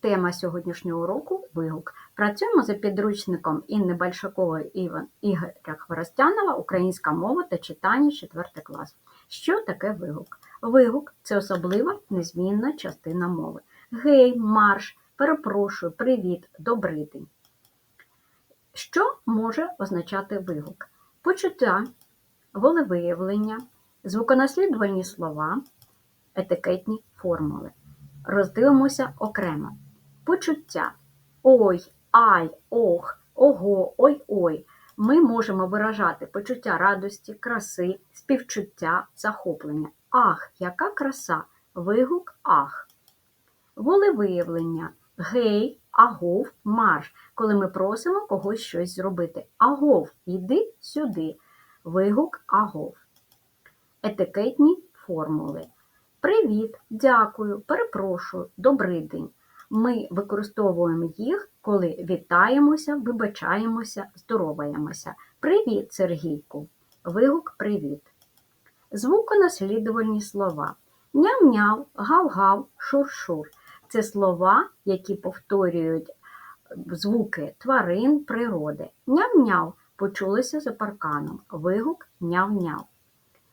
Тема сьогоднішнього уроку вигук. Працюємо за підручником Інни Большакової і Ігоря Хворостянова Українська мова та читання 4 клас. Що таке вигук? Вигук це особлива незмінна частина мови. Гей, марш, перепрошую, привіт, добрий день. Що може означати вигук? Почуття, волевиявлення, звуконаслідувальні слова, етикетні формули. Роздивимося окремо. Почуття. Ой, ай, ох, ого, ой-ой. Ми можемо виражати почуття радості, краси, співчуття, захоплення. Ах, яка краса! Вигук ах. Волевиявлення. Гей, агов, марш. Коли ми просимо когось щось зробити. Агов, йди сюди. Вигук агов. Етикетні формули. Привіт, дякую, перепрошую, добрий день. Ми використовуємо їх, коли вітаємося, вибачаємося, здороваємося. Привіт, Сергійку. Вигук привіт. Звуконаслідувальні слова. Ням-няв, гав-гав, шур-шур. Це слова, які повторюють звуки тварин, природи. Ням-няв почулося за парканом. Вигук няв-няв.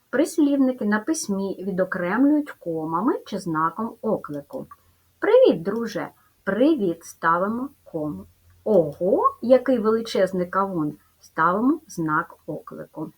Прислівники на письмі відокремлюють комами чи знаком оклику. Привіт, друже! Привіт ставимо кому. Ого, який величезний кавун! Ставимо знак оклику.